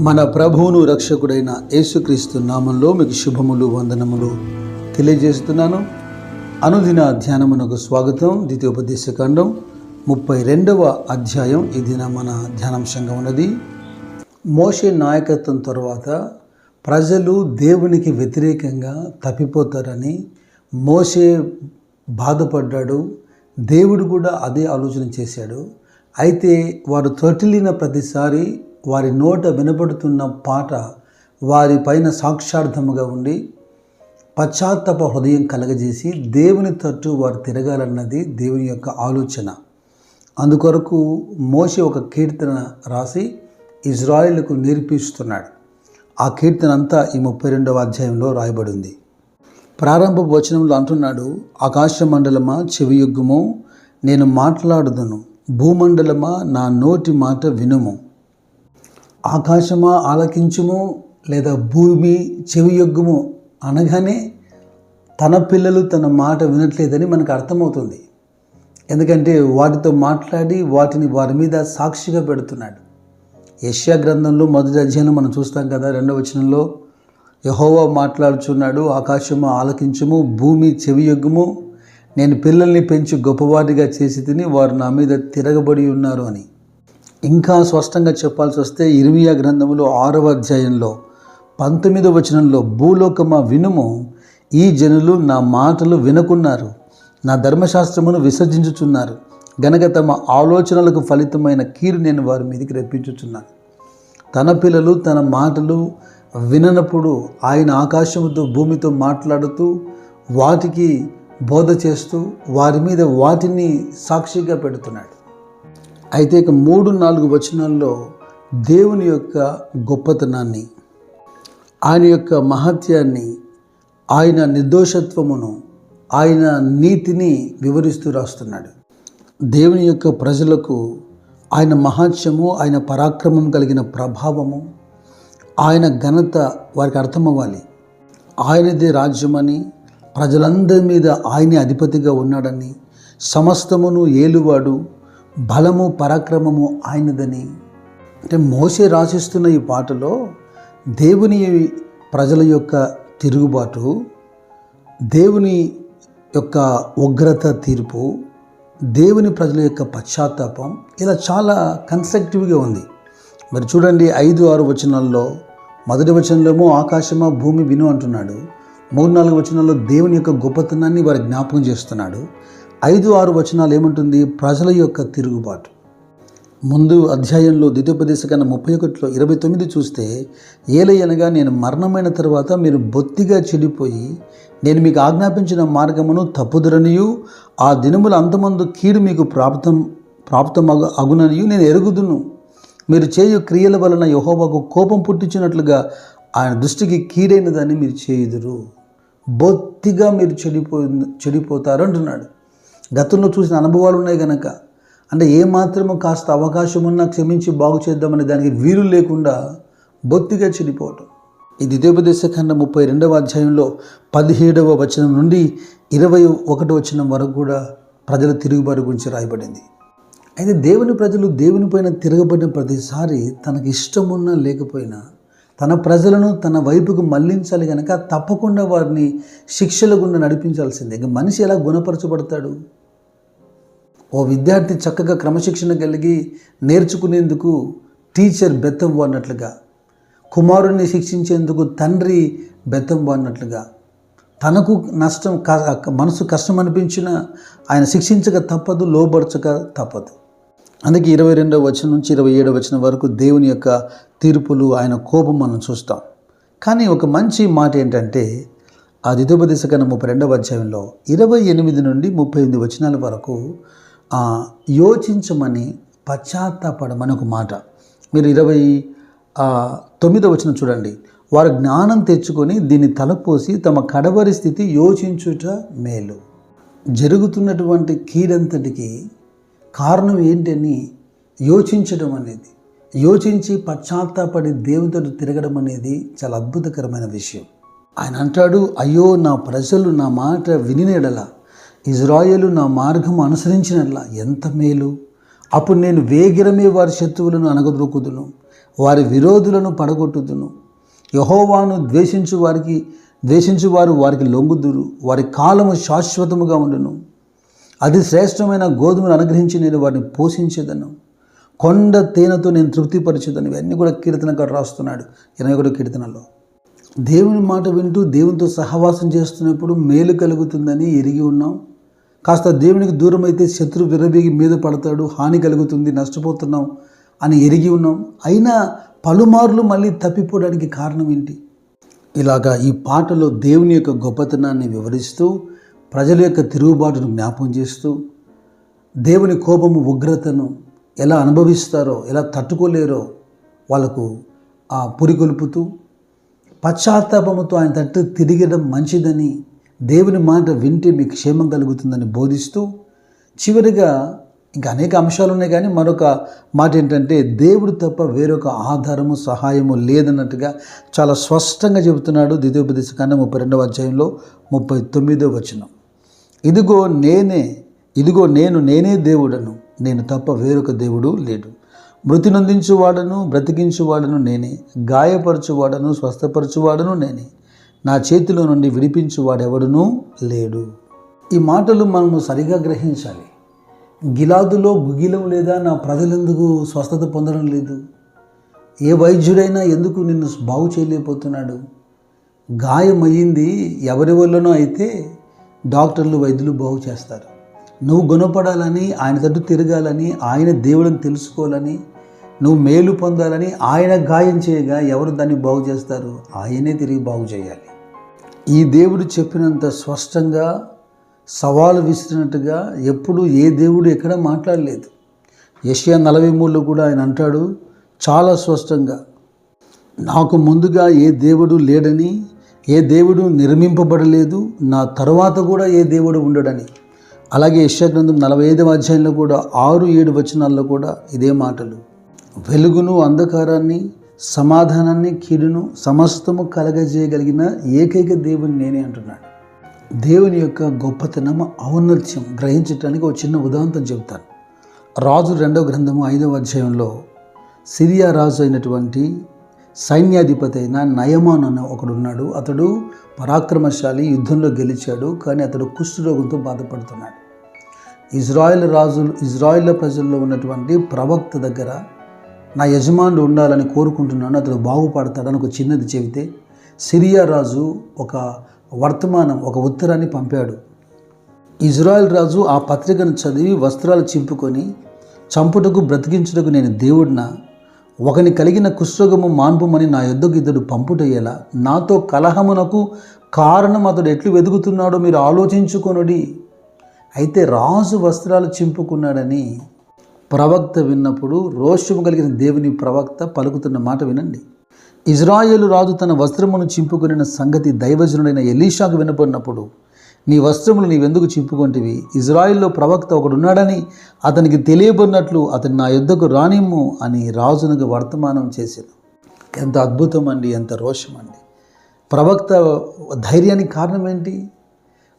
మన ప్రభువును రక్షకుడైన యేసుక్రీస్తు నామంలో మీకు శుభములు వందనములు తెలియజేస్తున్నాను. అనుదిన ధ్యానమునకు స్వాగతం. ద్వితీయోపదేశకాండం ముప్పై రెండవ అధ్యాయం. ఈ దిన మన ధ్యానాంశంగా ఉన్నది. మోషే నాయకత్వం తర్వాత ప్రజలు దేవునికి వ్యతిరేకంగా తప్పిపోతారని మోషే బాధపడ్డాడు. దేవుడు కూడా అదే ఆలోచన చేశాడు. అయితే వారు తొట్టిలిన ప్రతిసారి వారి నోట వినపడుతున్న పాట వారిపైన సాక్షార్థముగా ఉండి పశ్చాత్తాప హృదయం కలగజేసి దేవుని తట్టు వారు తిరగాలన్నది దేవుని యొక్క ఆలోచన. అందుకొరకు మోషి ఒక కీర్తన రాసి ఇజ్రాయిల్కు నేర్పిస్తున్నాడు. ఆ కీర్తన అంతా ఈ ముప్పై రెండవ అధ్యాయంలో రాయబడింది. ప్రారంభ వచనంలో అంటున్నాడు ఆకాశ మండలమా చెవియొగ్గుము నేను మాట్లాడుదును. భూమండలమా నా నోటి మాట వినుము. ఆకాశమా ఆలకించుము లేదా భూమి చెవియొగ్గుము అనగానే తన పిల్లలు తన మాట వినట్లేదని మనకు అర్థమవుతుంది. ఎందుకంటే వాటితో మాట్లాడి వాటిని వారి మీద సాక్షిగా పెడుతున్నాడు. యష్యా గ్రంథంలో మొదటి అధ్యయనం మనం చూస్తాం కదా రెండవ వచనంలో యహోవా మాట్లాడుచున్నాడు ఆకాశము ఆలకించుము భూమి చెవియొగ్గుము నేను పిల్లల్ని పెంచి గొప్పవాటిగా చేసి తిని వారు నా మీద తిరగబడి ఉన్నారు అని. ఇంకా స్పష్టంగా చెప్పాల్సి వస్తే ఇర్మియా గ్రంథములో ఆరవ అధ్యాయంలో పంతొమ్మిదవ వచనంలో భూలోకమా వినుము? ఈ జనులు నా మాటలు వినకున్నారు. నా ధర్మశాస్త్రమును విసర్జించుచున్నారు. గనక తమ ఆలోచనలకు ఫలితమైన కీరు నేను వారి మీదకి రప్పించుచున్నాను. తన పిల్లలు తన మాటలు విననప్పుడు ఆయన ఆకాశముతో భూమితో మాట్లాడుతూ వాటికి బోధ చేస్తూ వారి మీద వాటిని సాక్షిగా పెడుతున్నాడు. అయితే ఇక మూడు నాలుగు వచనాల్లో దేవుని యొక్క గొప్పతనాన్ని ఆయన యొక్క మహత్యాన్ని ఆయన నిర్దోషత్వమును ఆయన నీతిని వివరిస్తూ రాస్తున్నాడు. దేవుని యొక్క ప్రజలకు ఆయన మహాత్యము ఆయన పరాక్రమం కలిగిన ప్రభావము ఆయన ఘనత వారికి అర్థమవ్వాలి. ఆయనదే రాజ్యమని ప్రజలందరి మీద ఆయనే అధిపతిగా ఉన్నాడని సమస్తమును ఏలువాడు బలము పరాక్రమము ఆయనదని. అంటే మోసే రాసిస్తున్న ఈ పాటలో దేవుని ప్రజల యొక్క తిరుగుబాటు దేవుని యొక్క ఉగ్రత తీర్పు దేవుని ప్రజల యొక్క పశ్చాత్తాపం ఇలా చాలా కన్స్ట్రక్టివ్గా ఉంది. మరి చూడండి ఐదు ఆరు వచనాల్లో మొదటి వచనంలోమో ఆకాశమా భూమి విను అంటున్నాడు. మూడు నాలుగు వచనాల్లో దేవుని యొక్క గొప్పతనాన్ని వారి జ్ఞాపకం చేస్తున్నాడు. ఐదు ఆరు వచనాలు ఏముంటుంది? ప్రజల యొక్క తిరుగుబాటు. ముందు అధ్యాయంలో ద్వితీయోపదేశ కన్నా ముప్పై ఒకటిలో ఇరవై తొమ్మిది చూస్తే ఏలయనగా నేను మరణమైన తర్వాత మీరు బొత్తిగా చెడిపోయి నేను మీకు ఆజ్ఞాపించిన మార్గమును తప్పుదరనియు ఆ దినముల అంతమందు కీడు మీకు ప్రాప్తం ప్రాప్తమగు అగుననియు నేను ఎరుగుదును. మీరు చేయు క్రియల వలన యహోబాకు కోపం పుట్టించినట్లుగా ఆయన దృష్టికి కీడైనదని మీరు చేయుదురు. బొత్తిగా మీరు చెడిపో చెడిపోతారు అంటున్నాడు. గతంలో చూసిన అనుభవాలు ఉన్నాయి కనుక అంటే ఏమాత్రము కాస్త అవకాశం ఉన్నా క్షమించి బాగు చేద్దామనే దానికి వీలు లేకుండా బొత్తిగా చెడిపోవటం ఈ ద్వితీయోపదేశ ఖండ ముప్పై రెండవ అధ్యాయంలో పదిహేడవ వచనం నుండి ఇరవై ఒకటి వచనం వరకు కూడా ప్రజల తిరుగుబాటు గురించి రాయబడింది. అయితే దేవుని ప్రజలు దేవుని పైన తిరగబడిన ప్రతిసారి తనకి ఇష్టమున్నా లేకపోయినా తన ప్రజలను తన వైపుకు మళ్ళించాలి కనుక తప్పకుండా వారిని శిక్షల గుండా నడిపించాల్సిందే. ఇంకా మనిషి ఎలా గుణపరచబడతాడు? ఓ విద్యార్థి చక్కగా క్రమశిక్షణ కలిగి నేర్చుకునేందుకు టీచర్ బెత్తం అన్నట్లుగా కుమారుణ్ణి శిక్షించేందుకు తండ్రి బెత్తం అన్నట్లుగా తనకు నష్టం మనసు కష్టం అనిపించిన ఆయన శిక్షించక తప్పదు లోబడచక తప్పదు. అందుకే ఇరవై రెండవ వచనం నుంచి ఇరవై ఏడవ వచనం వరకు దేవుని యొక్క తీర్పులు ఆయన కోపం మనం చూస్తాం. కానీ ఒక మంచి మాట ఏంటంటే ఆ ద్వితోపదేశ కన్నా ముప్పై రెండవ అధ్యాయంలో ఇరవై ఎనిమిది నుండి ముప్పై ఎనిమిది వచనాల వరకు యోచించమని పశ్చాత్తాపడమని ఒక మాట. మీరు ఇరవై తొమ్మిదో వచ్చిన చూడండి. వారు జ్ఞానం తెచ్చుకొని దీన్ని తలపోసి తమ కడవరి స్థితి యోచించుట మేలు. జరుగుతున్నటువంటి కీడంతటికి కారణం ఏంటని యోచించడం అనేది యోచించి పశ్చాత్తాపడి దేవునితో తిరగడం అనేది చాలా అద్భుతకరమైన విషయం. ఆయన అంటాడు అయ్యో నా ప్రజలు నా మాట వినినెడల. ఇజ్రాయేలు నా మార్గం అనుసరించినట్లా ఎంత మేలు? అప్పుడు నేను వేగిరమే వారి శత్రువులను అనగదొరుకుదును వారి విరోధులను పడగొట్టుదును. యహోవాను ద్వేషించు వారికి ద్వేషించు వారు వారికి లొంగుదురు వారి కాలము శాశ్వతముగా ఉండును. అది శ్రేష్టమైన గోధుమను అనుగ్రహించి నేను వారిని పోషించేదను. కొండ తేనెతో నేను తృప్తిపరిచేదను. ఇవన్నీ కూడా కీర్తనకారు రాస్తున్నాడు. ఇరవై ఒకటో కీర్తనలో. దేవుని మాట వింటూ దేవునితో సహవాసం చేస్తున్నప్పుడు మేలు కలుగుతుందని ఎరిగి ఉన్నాం. కాస్త దేవునికి దూరం అయితే శత్రు విరబీగి మీద పడతాడు హాని కలుగుతుంది నష్టపోతున్నాం అని ఎరిగి ఉన్నాం. అయినా పలుమార్లు మళ్ళీ తప్పిపోవడానికి కారణం ఏంటి? ఇలాగా ఈ పాటలో దేవుని యొక్క గొప్పతనాన్ని వివరిస్తూ ప్రజల యొక్క తిరుగుబాటును జ్ఞాపం చేస్తూ దేవుని కోపము ఉగ్రతను ఎలా అనుభవిస్తారో ఎలా తట్టుకోలేరో వాళ్ళకు ఆ పురికొల్పుతూ పశ్చాత్తాపముతో ఆయన తట్టు తిరిగడం మంచిదని దేవుని మాట వింటే మీకు క్షేమం కలుగుతుందని బోధిస్తూ చివరిగా ఇంకా అనేక అంశాలు ఉన్నాయి కానీ మరొక మాట ఏంటంటే దేవుడు తప్ప వేరొక ఆధారము సహాయము లేదన్నట్టుగా చాలా స్పష్టంగా చెబుతున్నాడు ద్వితీయోపదేశ కన్నా ముప్పై రెండవ అధ్యాయంలో ముప్పై తొమ్మిదో వచనం. ఇదిగో నేనే ఇదిగో నేను నేనే దేవుడను నేను తప్ప వేరొక దేవుడు లేడు. మృతి నొందించువాడను బ్రతికించువాడను నేనే. గాయపరచువాడను స్వస్థపరచువాడను నేనే. నా చేతిలో నుండి విడిపించువాడెవడునూ లేడు. ఈ మాటలు మనము సరిగా గ్రహించాలి. గిలాదులో గుగిలం లేదా నా ప్రజలెందుకు స్వస్థత పొందడం లేదు? ఏ వైద్యుడైనా ఎందుకు నిన్ను బాగు చేయలేకపోతున్నాడు? గాయమయ్యింది ఎవరి వల్లనో అయితే డాక్టర్లు వైద్యులు బాగు చేస్తారు. నువ్వు గుణపడాలని ఆయన తట్టు తిరగాలని ఆయన దేవుడిని తెలుసుకోవాలని నువ్వు మేలు పొందాలని ఆయన గాయం చేయగా ఎవరు దాన్ని బాగు చేస్తారు? ఆయనే తిరిగి బాగు చేయాలి. ఈ దేవుడు చెప్పినంత స్పష్టంగా సవాలు విసిరినట్టుగా ఎప్పుడు ఏ దేవుడు ఎక్కడ మాట్లాడలేదు. యషియా నలభై మూడులో కూడా ఆయన అంటాడు చాలా స్పష్టంగా నాకు ముందుగా ఏ దేవుడు లేడని ఏ దేవుడు నిర్మింపబడలేదు నా తర్వాత కూడా ఏ దేవుడు ఉండడని. అలాగే యశ్యా గ్రంథం నలభై ఐదవ అధ్యాయంలో కూడా ఆరు ఏడు వచనాల్లో కూడా ఇదే మాటలు. వెలుగును అంధకారాన్ని సమాధానాన్ని కీడును సమస్తము కలగజేయగలిగిన ఏకైక దేవుని నేనే అంటున్నాడు. దేవుని యొక్క గొప్పతనం ఔన్నత్యం గ్రహించడానికి ఒక చిన్న ఉదాంతం చెబుతాను. రాజు రెండవ గ్రంథము ఐదవ అధ్యాయంలో సిరియా రాజు అయినటువంటి సైన్యాధిపతి అయిన నయమాన్ అనే ఒకడున్నాడు. అతడు పరాక్రమశాలి యుద్ధంలో గెలిచాడు కానీ అతడు కుష్ఠరోగంతో బాధపడుతున్నాడు. ఇజ్రాయెల్ రాజులు ఇజ్రాయెల్ ప్రజల్లో ఉన్నటువంటి ప్రవక్త దగ్గర నా యజమానుడు ఉండాలని కోరుకుంటున్నాను అతడు బాగుపడతాడని ఒక చిన్నది చెబితే సిరియా రాజు ఒక వర్తమానం ఒక ఉత్తరాన్ని పంపాడు. ఇజ్రాయెల్ రాజు ఆ పత్రికను చదివి వస్త్రాలు చింపుకొని చంపుటకు బ్రతికించుటకు నేను దేవుడిన? ఒకని కలిగిన కుష్ఠరోగము మాన్పుమని నా యుద్ధకు ఇతడు పంపుటయ్యేలా. నాతో కలహమునకు కారణం అతడు ఎట్లు వెతుకుతున్నాడో మీరు ఆలోచించుకొనుడి. అయితే రాజు వస్త్రాలు చింపుకున్నాడని ప్రవక్త విన్నప్పుడు రోషము కలిగిన దేవుని ప్రవక్త పలుకుతున్న మాట వినండి. ఇజ్రాయేలు రాజు తన వస్త్రమును చింపుకొనిన సంగతి దైవజనుడైన ఎలీషాకు వినపడినప్పుడు నీ వస్త్రములు నీవెందుకు చింపుకొంటివి? ఇజ్రాయిల్లో ప్రవక్త ఒకడున్నాడని అతనికి తెలియబడినట్లు అతని నా యుద్ధకు రానిమ్ము అని రాజునకు వర్తమానం చేశాను. ఎంత అద్భుతం అండి ఎంత రోషం అండి ప్రవక్త ధైర్యానికి కారణం ఏంటి?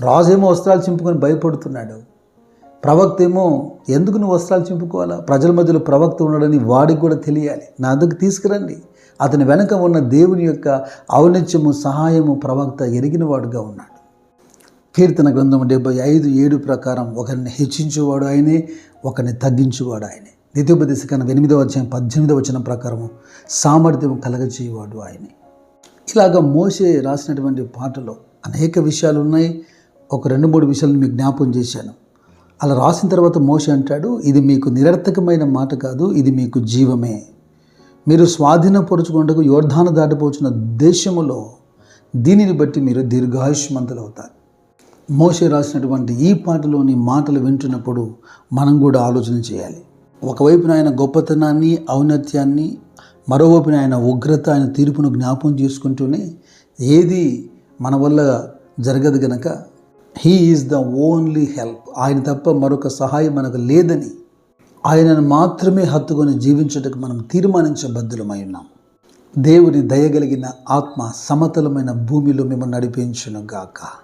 రాజేమో వస్త్రాలు చింపుకొని భయపడుతున్నాడు. ప్రవక్త ఏమో ఎందుకు నువ్వు వస్త్రాలు చింపుకోవాలా? ప్రజల మధ్యలో ప్రవక్త ఉన్నాడని వాడికి కూడా తెలియాలి. నా దగ్గర తీసుకురండి. అతని వెనక ఉన్న దేవుని యొక్క ఔన్నత్యము సహాయము ప్రవక్త ఎరిగిన వాడుగా ఉన్నాడు. కీర్తన గ్రంథం డెబ్బై ఐదు ఏడు ప్రకారం ఒకరిని హెచ్చించేవాడు ఆయనే ఒకరిని తగ్గించేవాడు ఆయనే. ద్వితీయోపదేశ కన్నా ఎనిమిదవ అధ్యాయం పద్దెనిమిదవ వచనం ప్రకారము సామర్థ్యం కలగజేయవాడు ఆయనే. ఇలాగ మోసే రాసినటువంటి పాటలో అనేక విషయాలు ఉన్నాయి. ఒక రెండు మూడు విషయాలను మీకు జ్ఞాపం చేశాను. అలా రాసిన తర్వాత మోసే అంటాడు ఇది మీకు నిరర్థకమైన మాట కాదు ఇది మీకు జీవమే. మీరు స్వాధీనపరుచుకుంటకు యోర్ధాన దాటిపోచిన దేశములో దీనిని బట్టి మీరు దీర్ఘాయుష్మంతులు అవుతారు మోసే రాసినటువంటి ఈ పాటలోని మాటలు వింటున్నప్పుడు మనం కూడా ఆలోచన చేయాలి. ఒకవైపున ఆయన గొప్పతనాన్ని ఔన్నత్యాన్ని మరోవైపున ఆయన ఉగ్రత ఆయన తీర్పును జ్ఞాపం చేసుకుంటూనే ఏది మన వల్ల జరగదు గనక he is the only help ఆయన తప్ప మరొక సహాయం మనకు లేదని ఆయనను మాత్రమే హత్తుకొని జీవించటకు మనం తీర్మానించబద్ధులమై ఉన్నాం. దేవుని దయగలిగిన ఆత్మ సమతలమైన భూమిలో మిమ్మల్ని నడిపించును గాక.